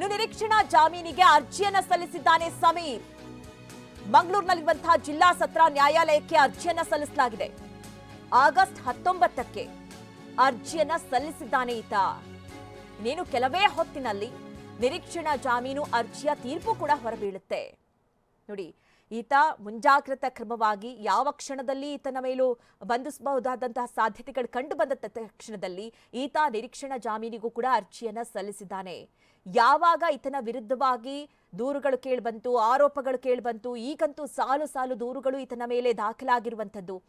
ಇನ್ನು ನಿರೀಕ್ಷಣಾ ಜಾಮೀನಿಗೆ ಅರ್ಜಿಯನ್ನ ಸಲ್ಲಿಸಿದ್ದಾನೆ ಸಮೀರ್. ಮಂಗಳೂರಿನಲ್ಲಿರುವಂತಹ ಜಿಲ್ಲಾ ಸತ್ರ ನ್ಯಾಯಾಲಯಕ್ಕೆ ಅರ್ಜಿಯನ್ನ ಸಲ್ಲಿಸಲಾಗಿದೆ. ಆಗಸ್ಟ್ ಹತ್ತೊಂಬತ್ತಕ್ಕೆ ಅರ್ಜಿಯನ್ನ ಸಲ್ಲಿಸಿದ್ದಾನೆ ಈತ. ನೀನು ಕೆಲವೇ ಹೊತ್ತಿನಲ್ಲಿ ನಿರೀಕ್ಷಣಾ ಜಾಮೀನು ಅರ್ಜಿಯ ತೀರ್ಪು ಕೂಡ ಹೊರಬೀಳುತ್ತೆ. ನೋಡಿ ಈತ ಮುಂಜಾಗ್ರತಾ ಕ್ರಮವಾಗಿ ಯಾವ ಕ್ಷಣದಲ್ಲಿ ಈತನ ಮೇಲೂ ಬಂಧಿಸಬಹುದಾದಂತಹ ಸಾಧ್ಯತೆಗಳು ಕಂಡು ಬಂದ ತಕ್ಷಣದಲ್ಲಿ ಈತ ನಿರೀಕ್ಷಣಾ ಜಾಮೀನಿಗೂ ಕೂಡ ಅರ್ಜಿಯನ್ನ ಸಲ್ಲಿಸಿದ್ದಾನೆ. ಯಾವಾಗ ಈತನ ವಿರುದ್ಧವಾಗಿ ದೂರುಗಳು ಕೇಳಿಬಂತು, ಆರೋಪಗಳು ಕೇಳಿಬಂತು, ಈಗಂತೂ ಸಾಲು ಸಾಲು ದೂರುಗಳು ಈತನ ಮೇಲೆ ದಾಖಲಾಗಿರುವಂಥದ್ದು.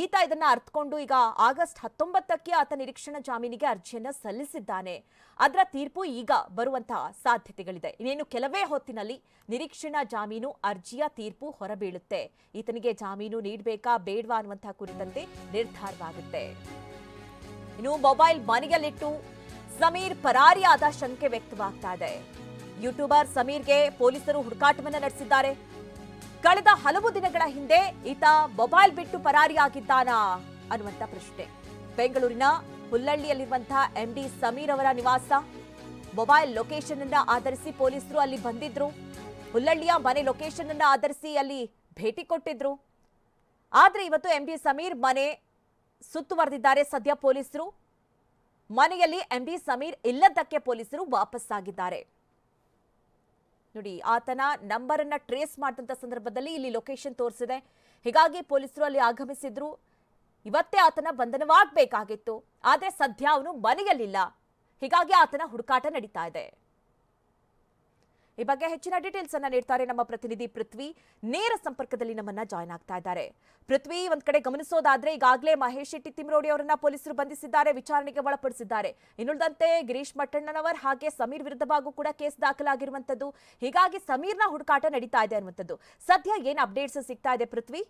ಈತ ಇದನ್ನ ಅರ್ಥಕೊಂಡು ಈಗ ಆಗಸ್ಟ್ ಹತ್ತೊಂಬತ್ತಕ್ಕೆ ಆತ ನಿರೀಕ್ಷಣಾ ಜಾಮೀನಿಗೆ ಅರ್ಜಿಯನ್ನ ಸಲ್ಲಿಸಿದ್ದಾನೆ. ಅದರ ತೀರ್ಪು ಈಗ ಬರುವಂತಹ ಸಾಧ್ಯತೆಗಳಿದೆ. ಇನ್ನೇನು ಕೆಲವೇ ಹೊತ್ತಿನಲ್ಲಿ ನಿರೀಕ್ಷಣಾ ಜಾಮೀನು, ಅರ್ಜಿಯ ತೀರ್ಪು ಹೊರಬೀಳುತ್ತೆ. ಈತನಿಗೆ ಜಾಮೀನು ನೀಡಬೇಕಾ, ಬೇಡವಾ ಅನ್ನುವಂತಹ ಕುರಿತಂತೆ ನಿರ್ಧಾರವಾಗುತ್ತೆ. ಇನ್ನು ಮೊಬೈಲ್ ಮನೆಯಲ್ಲಿಟ್ಟು ಸಮೀರ್ ಪರಾರಿಯಾದ ಶಂಕೆ ವ್ಯಕ್ತವಾಗ್ತಾ ಇದೆ. ಯೂಟ್ಯೂಬರ್ ಸಮೀರ್ಗೆ ಪೊಲೀಸರು ಹುಡುಕಾಟವನ್ನ ನಡೆಸಿದ್ದಾರೆ. ಕಳೆದ ಹಲವು ದಿನಗಳ ಹಿಂದೆ ಈತ ಮೊಬೈಲ್ ಬಿಟ್ಟು ಪರಾರಿಯಾಗಿದ್ದಾನಾ ಅನ್ನುವಂತ ಪ್ರಶ್ನೆ. ಬೆಂಗಳೂರಿನ ಹುಲ್ಲಳ್ಳಿಯಲ್ಲಿರುವಂತಹ ಎಂಡಿ ಸಮೀರ್ ಅವರ ನಿವಾಸ. ಮೊಬೈಲ್ ಲೊಕೇಶನ್ ಅನ್ನ ಆಧರಿಸಿ ಪೊಲೀಸರು ಅಲ್ಲಿ ಬಂದಿದ್ರು. ಹುಲ್ಲಳ್ಳಿಯ ಮನೆ ಲೊಕೇಶನ್ ಅನ್ನ ಆಧರಿಸಿ ಅಲ್ಲಿ ಭೇಟಿ ಕೊಟ್ಟಿದ್ರು. ಆದ್ರೆ ಇವತ್ತು ಎಂಡಿ ಸಮೀರ್ ಮನೆ ಸುತ್ತುವರೆದಿದ್ದಾರೆ ಸದ್ಯ ಪೊಲೀಸರು. ಮನೆಯಲ್ಲಿ ಎಂಡಿ ಸಮೀರ್ ಇಲ್ಲದಕ್ಕೆ ಪೊಲೀಸರು ವಾಪಸ್ಸಾಗಿದ್ದಾರೆ. ನೋಡಿ, ಆತನ ನಂಬರ್ ಅನ್ನ ಟ್ರೇಸ್ ಮಾಡಿದಂತ ಸಂದರ್ಭದಲ್ಲಿ ಇಲ್ಲಿ ಲೊಕೇಶನ್ ತೋರಿಸಿದೆ. ಹೀಗಾಗಿ ಪೊಲೀಸರು ಅಲ್ಲಿ ಆಗಮಿಸಿದ್ರು. ಇವತ್ತೇ ಆತನ ಬಂಧನವಾಗಬೇಕಾಗಿತ್ತು. ಆದರೆ ಸದ್ಯ ಅವನು ಮನೆಯಲ್ಲಿಲ್ಲ. ಹೀಗಾಗಿ ಆತನ ಹುಡುಕಾಟ ನಡೀತಾ ಇದೆ. ಈ ಬಗ್ಗೆ ಹೆಚ್ಚಿನ ಡೀಟೇಲ್ಸ್ ಅನ್ನ ನೀಡ್ತಾರೆ ನಮ್ಮ ಪ್ರತಿನಿಧಿ ಪೃಥ್ವಿ. ನೇರ ಸಂಪರ್ಕದಲ್ಲಿ ನಮ್ಮನ್ನ ಜಾಯ್ನ್ ಆಗ್ತಾ ಇದ್ದಾರೆ. ಪೃಥ್ವಿ, ಒಂದ್ ಕಡೆ ಗಮನಿಸೋದಾದ್ರೆ ಈಗಾಗಲೇ ಮಹೇಶ್ ಶೆಟ್ಟಿ ತಿಮ್ರೋಡಿ ಅವರನ್ನ ಪೊಲೀಸರು ಬಂಧಿಸಿದ್ದಾರೆ, ವಿಚಾರಣೆಗೆ ಒಳಪಡಿಸಿದ್ದಾರೆ. ಇನ್ನುಳಿದಂತೆ ಗಿರೀಶ್ ಮಟ್ಟಣ್ಣನವರ್ ಹಾಗೆ ಸಮೀರ್ ವಿರುದ್ಧವಾಗೂ ಕೂಡ ಕೇಸ್ ದಾಖಲಾಗಿರುವಂತದ್ದು. ಹೀಗಾಗಿ ಸಮೀರ್ನ ಹುಡುಕಾಟ ನಡೀತಾ ಇದೆ ಅನ್ನುವಂಥದ್ದು. ಸದ್ಯ ಏನ್ ಅಪ್ಡೇಟ್ಸ್ ಸಿಗ್ತಾ ಇದೆ ಪೃಥ್ವಿ?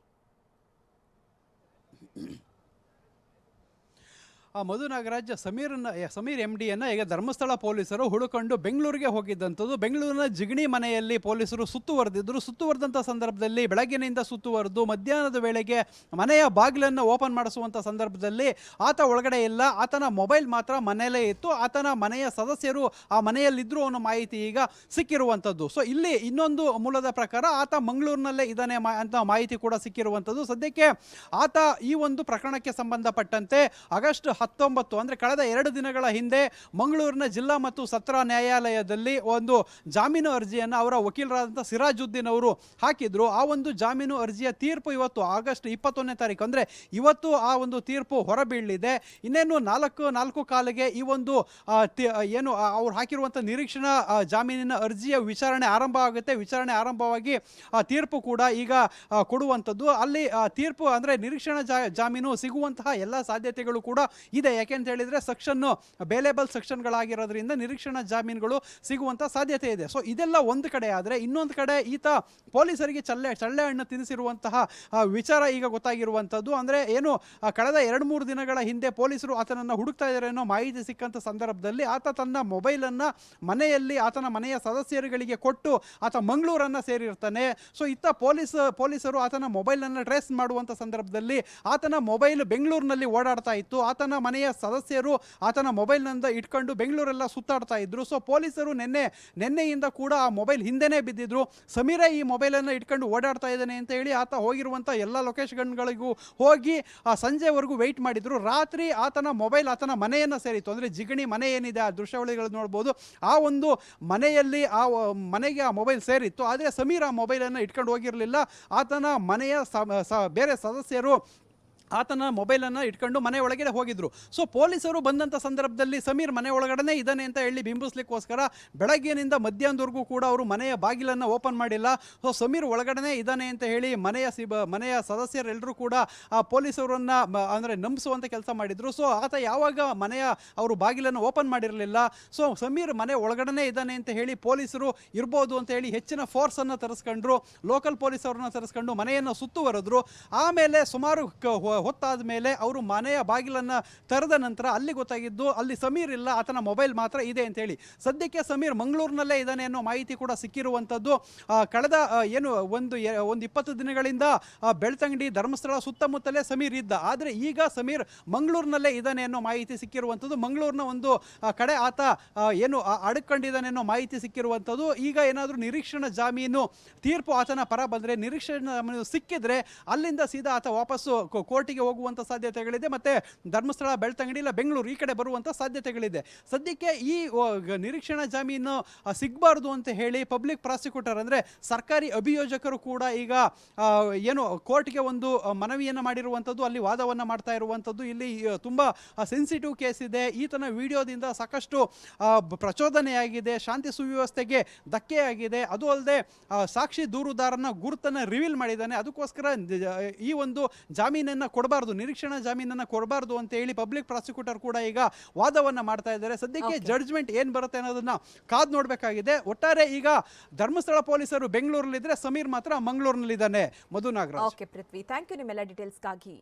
ಆ ಮಧು ನಾಗರಾಜ್ ಸಮೀರನ್ನ ಸಮೀರ್ ಎಂ ಡಿಯನ್ನು ಈಗ ಧರ್ಮಸ್ಥಳ ಪೊಲೀಸರು ಹುಡುಕೊಂಡು ಬೆಂಗಳೂರಿಗೆ ಹೋಗಿದ್ದಂಥದ್ದು. ಬೆಂಗಳೂರಿನ ಜಿಗಣಿ ಮನೆಯಲ್ಲಿ ಪೊಲೀಸರು ಸುತ್ತುವರೆದಿದ್ದರು ಸುತ್ತುವರೆದಂಥ ಸಂದರ್ಭದಲ್ಲಿ ಬೆಳಗ್ಗಿನಿಂದ ಸುತ್ತುವರೆದು ಮಧ್ಯಾಹ್ನದ ವೇಳೆಗೆ ಮನೆಯ ಬಾಗಿಲನ್ನು ಓಪನ್ ಮಾಡಿಸುವಂಥ ಸಂದರ್ಭದಲ್ಲಿ ಆತ ಒಳಗಡೆ ಇಲ್ಲ. ಆತನ ಮೊಬೈಲ್ ಮಾತ್ರ ಮನೆಯಲ್ಲೇ ಇತ್ತು. ಆತನ ಮನೆಯ ಸದಸ್ಯರು ಆ ಮನೆಯಲ್ಲಿದ್ದರು ಅನ್ನೋ ಮಾಹಿತಿ ಈಗ ಸಿಕ್ಕಿರುವಂಥದ್ದು. ಸೊ ಇಲ್ಲಿ ಇನ್ನೊಂದು ಮೂಲದ ಪ್ರಕಾರ ಆತ ಮಂಗಳೂರಿನಲ್ಲೇ ಇದ್ದಾನೆ ಅಂತ ಮಾಹಿತಿ ಕೂಡ ಸಿಕ್ಕಿರುವಂಥದ್ದು. ಸದ್ಯಕ್ಕೆ ಆತ ಈ ಒಂದು ಪ್ರಕರಣಕ್ಕೆ ಸಂಬಂಧಪಟ್ಟಂತೆ ಆಗಸ್ಟ್ ಹತ್ತೊಂಬತ್ತು, ಅಂದರೆ ಕಳೆದ ಎರಡು ದಿನಗಳ ಹಿಂದೆ ಮಂಗಳೂರಿನ ಜಿಲ್ಲಾ ಮತ್ತು ಸತ್ರ ನ್ಯಾಯಾಲಯದಲ್ಲಿ ಒಂದು ಜಾಮೀನು ಅರ್ಜಿಯನ್ನು ಅವರ ವಕೀಲರಾದಂಥ ಸಿರಾಜುದ್ದೀನ್ ಅವರು ಹಾಕಿದ್ರು. ಆ ಒಂದು ಜಾಮೀನು ಅರ್ಜಿಯ ತೀರ್ಪು ಇವತ್ತು ಆಗಸ್ಟ್ ಇಪ್ಪತ್ತೊಂದನೇ ತಾರೀಕು. ಅಂದರೆ ಇವತ್ತು ಆ ಒಂದು ತೀರ್ಪು ಹೊರಬೀಳಲಿದೆ. ಇನ್ನೇನು ನಾಲ್ಕು ನಾಲ್ಕು ಕಾಲಿಗೆ ಈ ಒಂದು ಏನು ಅವ್ರು ಹಾಕಿರುವಂಥ ನಿರೀಕ್ಷಣಾ ಜಾಮೀನಿನ ಅರ್ಜಿಯ ವಿಚಾರಣೆ ಆರಂಭ ಆಗುತ್ತೆ. ವಿಚಾರಣೆ ಆರಂಭವಾಗಿ, ಆ, ತೀರ್ಪು ಕೂಡ ಈಗ ಕೊಡುವಂಥದ್ದು. ಅಲ್ಲಿ ತೀರ್ಪು ಅಂದರೆ ನಿರೀಕ್ಷಣಾ ಜಾಮೀನು ಸಿಗುವಂತಹ ಎಲ್ಲ ಸಾಧ್ಯತೆಗಳು ಕೂಡ ಇದೆ. ಯಾಕೆಂತ ಹೇಳಿದರೆ ಸೆಕ್ಷನ್ನು ಬೇಲೇಬಲ್ ಸೆಕ್ಷನ್ಗಳಾಗಿರೋದ್ರಿಂದ ನಿರೀಕ್ಷಣಾ ಜಾಮೀನುಗಳು ಸಿಗುವಂಥ ಸಾಧ್ಯತೆ ಇದೆ. ಸೊ ಇದೆಲ್ಲ ಒಂದು ಕಡೆ ಆದರೆ ಇನ್ನೊಂದು ಕಡೆ ಈತ ಪೊಲೀಸರಿಗೆ ಚಲ್ಲೆ ಚಳ್ಳೆ ಹಣ್ಣು ತಿನ್ನಿಸಿರುವಂತಹ ವಿಚಾರ ಈಗ ಗೊತ್ತಾಗಿರುವಂಥದ್ದು. ಅಂದರೆ ಏನು ಕಳೆದ ಎರಡು ಮೂರು ದಿನಗಳ ಹಿಂದೆ ಪೊಲೀಸರು ಆತನನ್ನು ಹುಡುಕ್ತಾ ಇದ್ದಾರೆ ಅನ್ನೋ ಮಾಹಿತಿ ಸಿಕ್ಕಂಥ ಸಂದರ್ಭದಲ್ಲಿ ಆತ ತನ್ನ ಮೊಬೈಲನ್ನು ಮನೆಯಲ್ಲಿ ಆತನ ಮನೆಯ ಸದಸ್ಯರುಗಳಿಗೆ ಕೊಟ್ಟು ಆತ ಮಂಗಳೂರನ್ನು ಸೇರಿರ್ತಾನೆ. ಸೊ ಇತ್ತ ಪೊಲೀಸ್, ಪೊಲೀಸರು ಆತನ ಮೊಬೈಲನ್ನು ಟ್ರೇಸ್ ಮಾಡುವಂಥ ಸಂದರ್ಭದಲ್ಲಿ ಆತನ ಮೊಬೈಲ್ ಬೆಂಗಳೂರಿನಲ್ಲಿ ಓಡಾಡ್ತಾ ಇತ್ತು. ಆತನ ಮನೆಯ ಸದಸ್ಯರು ಆತನ ಮೊಬೈಲ್ನಿಂದ ಇಟ್ಕೊಂಡು ಬೆಂಗಳೂರೆಲ್ಲ ಸುತ್ತಾಡ್ತಾ ಇದ್ರು. ಸೊ ಪೊಲೀಸರು ನಿನ್ನೆ, ನಿನ್ನೆಯಿಂದ ಕೂಡ ಆ ಮೊಬೈಲ್ ಹಿಂದೆನೇ ಬಿದ್ದಿದ್ರು. ಸಮೀರ ಈ ಮೊಬೈಲನ್ನು ಇಟ್ಕೊಂಡು ಓಡಾಡ್ತಾ ಇದ್ದಾನೆ ಅಂತ ಹೇಳಿ ಆತ ಹೋಗಿರುವಂಥ ಎಲ್ಲ ಲೊಕೇಶನ್ಗಳಿಗೂ ಹೋಗಿ ಆ ಸಂಜೆವರೆಗೂ ವೆಯ್ಟ್ ಮಾಡಿದ್ರು. ರಾತ್ರಿ ಆತನ ಮೊಬೈಲ್ ಆತನ ಮನೆಯನ್ನು ಸೇರಿತ್ತು. ಅಂದರೆ ಜಿಗಣಿ ಮನೆ ಏನಿದೆ ಆ ದೃಶ್ಯಾವಳಿಗಳು ನೋಡ್ಬೋದು. ಆ ಒಂದು ಮನೆಯಲ್ಲಿ ಆ ಮನೆಗೆ ಆ ಮೊಬೈಲ್ ಸೇರಿತ್ತು. ಆದರೆ ಸಮೀರ್ ಆ ಮೊಬೈಲನ್ನು ಇಟ್ಕೊಂಡು ಹೋಗಿರಲಿಲ್ಲ. ಆತನ ಮನೆಯ ಬೇರೆ ಸದಸ್ಯರು ಆತನ ಮೊಬೈಲನ್ನು ಇಟ್ಕೊಂಡು ಮನೆ ಒಳಗಡೆ ಹೋಗಿದ್ರು. ಸೊ ಪೊಲೀಸರು ಬಂದಂಥ ಸಂದರ್ಭದಲ್ಲಿ ಸಮೀರ್ ಮನೆ ಒಳಗಡೆ ಇದ್ದಾನೆ ಅಂತ ಹೇಳಿ ಬಿಂಬಿಸ್ಲಿಕ್ಕೋಸ್ಕರ ಬೆಳಗ್ಗಿನಿಂದ ಮಧ್ಯಾಹ್ನದವರೆಗೂ ಕೂಡ ಅವರು ಮನೆಯ ಬಾಗಿಲನ್ನು ಓಪನ್ ಮಾಡಿಲ್ಲ. ಸೊ ಸಮೀರ್ ಒಳಗಡೆ ಇದ್ದಾನೆ ಅಂತ ಹೇಳಿ ಮನೆಯ ಸಿಬ, ಮನೆಯ ಸದಸ್ಯರೆಲ್ಲರೂ ಕೂಡ ಆ ಪೊಲೀಸರನ್ನು ಅಂದರೆ ನಂಬಿಸುವಂಥ ಕೆಲಸ ಮಾಡಿದರು. ಸೊ ಆತ ಯಾವಾಗ ಮನೆಯ ಅವರು ಬಾಗಿಲನ್ನು ಓಪನ್ ಮಾಡಿರಲಿಲ್ಲ. ಸೊ ಸಮೀರ್ ಮನೆ ಒಳಗಡೆ ಇದ್ದಾನೆ ಅಂತ ಹೇಳಿ ಪೊಲೀಸರು ಇರ್ಬೋದು ಅಂತ ಹೇಳಿ ಹೆಚ್ಚಿನ ಫೋರ್ಸನ್ನು ತರಿಸ್ಕೊಂಡ್ರು. ಲೋಕಲ್ ಪೊಲೀಸರನ್ನು ತರಿಸ್ಕೊಂಡು ಮನೆಯನ್ನು ಸುತ್ತುವರೆದ್ರು. ಆಮೇಲೆ ಸುಮಾರು ಹೊತ್ತಾದ ಮೇಲೆ ಅವರು ಮನೆಯ ಬಾಗಿಲನ್ನು ತೆರೆದ ನಂತರ ಅಲ್ಲಿ ಗೊತ್ತಾಗಿದ್ದು ಅಲ್ಲಿ ಸಮೀರ್ ಇಲ್ಲ, ಆತನ ಮೊಬೈಲ್ ಮಾತ್ರ ಇದೆ ಅಂತ ಹೇಳಿ. ಸದ್ಯಕ್ಕೆ ಸಮೀರ್ ಮಂಗಳೂರಿನಲ್ಲೇ ಇದ್ದಾನೆ ಅನ್ನೋ ಮಾಹಿತಿ ಕೂಡ ಸಿಕ್ಕಿರುವಂಥದ್ದು. ಕಳೆದ ಏನು ಒಂದು ಒಂದು ಇಪ್ಪತ್ತು ದಿನಗಳಿಂದ ಬೆಳ್ತಂಗಡಿ ಧರ್ಮಸ್ಥಳ ಸುತ್ತಮುತ್ತಲೇ ಸಮೀರ್ ಇದ್ದ. ಆದರೆ ಈಗ ಸಮೀರ್ ಮಂಗಳೂರಿನಲ್ಲೇ ಇದ್ದಾನೆ ಅನ್ನೋ ಮಾಹಿತಿ ಸಿಕ್ಕಿರುವಂಥದ್ದು. ಮಂಗಳೂರಿನ ಒಂದು ಕಡೆ ಆತ ಏನು ಅಡ್ಕೊಂಡಿದ್ದಾನೆ ಅನ್ನೋ ಮಾಹಿತಿ ಸಿಕ್ಕಿರುವಂಥದ್ದು. ಈಗ ಏನಾದರೂ ನಿರೀಕ್ಷಣಾ ಜಾಮೀನು ತೀರ್ಪು ಆತನ ಪರ ಬಂದರೆ, ನಿರೀಕ್ಷಣಾ ಜಾಮೀನು ಸಿಕ್ಕಿದ್ರೆ ಅಲ್ಲಿಂದ ಸೀದಾ ಆತ ವಾಪಸ್ಸು ಕೋ- ಕೋರ್ಟಿಗೆ ಹೋಗುವಂತ ಸಾಧ್ಯತೆಗಳಿದೆ, ಮತ್ತೆ ಧರ್ಮಸ್ಥಳ, ಬೆಳ್ತಂಗಡಿ ಇಲ್ಲ, ಬೆಂಗಳೂರು ಈ ಕಡೆ ಬರುವಂತ ಸಾಧ್ಯತೆಗಳಿದೆ. ಸದ್ಯಕ್ಕೆ ಈ ನಿರೀಕ್ಷಣಾ ಜಾಮೀನು ಸಿಗಬಾರದು ಅಂತ ಹೇಳಿ ಪಬ್ಲಿಕ್ ಪ್ರಾಸಿಕ್ಯೂಟರ್ ಅಂದ್ರೆ ಸರ್ಕಾರಿ ಅಭಿಯೋಜಕರು ಕೂಡ ಈಗ ಏನು ಕೋರ್ಟ್ಗೆ ಒಂದು ಮನವಿಯನ್ನ ಮಾಡಿರುವಂಥದ್ದು ಅಲ್ಲಿ ವಾದವನ್ನು ಮಾಡ್ತಾ ಇರುವಂಥದ್ದು ಇಲ್ಲಿ ತುಂಬಾ ಸೆನ್ಸಿಟಿವ್ ಕೇಸ್ ಇದೆ. ಈತನ ವಿಡಿಯೋದಿಂದ ಸಾಕಷ್ಟು ಪ್ರಚೋದನೆಯಾಗಿದೆ, ಶಾಂತಿ ಸುವ್ಯವಸ್ಥೆಗೆ ಧಕ್ಕೆಯಾಗಿದೆ. ಅದು ಅಲ್ಲದೆ ಸಾಕ್ಷಿ ದೂರುದಾರನ ಗುರುತನ್ನು ರಿವೀಲ್ ಮಾಡಿದ್ದಾನೆ. ಅದಕ್ಕೋಸ್ಕರ ಈ ಒಂದು ಜಾಮೀನನ್ನು ಕೊಡಬಾರ್ದು ನಿರೀಕ್ಷಣಾ ಜಾಮೀನನ್ನು ಕೊಡಬಾರ್ದು ಅಂತ ಹೇಳಿ ಪಬ್ಲಿಕ್ ಪ್ರಾಸಿಕ್ಯೂಟರ್ ಕೂಡ ಈಗ ವಾದವನ್ನು ಮಾಡ್ತಾ ಇದ್ದಾರೆ. ಸದ್ಯಕ್ಕೆ ಜಡ್ಜ್ಮೆಂಟ್ ಏನು ಬರುತ್ತೆ ಅನ್ನೋದನ್ನ ಕಾದ್ ನೋಡಬೇಕಾಗಿದೆ. ಒಟ್ಟಾರೆ ಈಗ ಧರ್ಮಸ್ಥಳ ಪೊಲೀಸರು ಬೆಂಗಳೂರಲ್ಲಿದ್ದರೆ ಸಮೀರ್ ಮಾತ್ರ ಮಂಗಳೂರಿನಲ್ಲಿದ್ದಾನೆ. Madhu Nagaraj. Okay Prithvi thank you ನಿಮ್ಮೆಲ್ಲ ಡೀಟೇಲ್ಸ್ಗಾಗಿ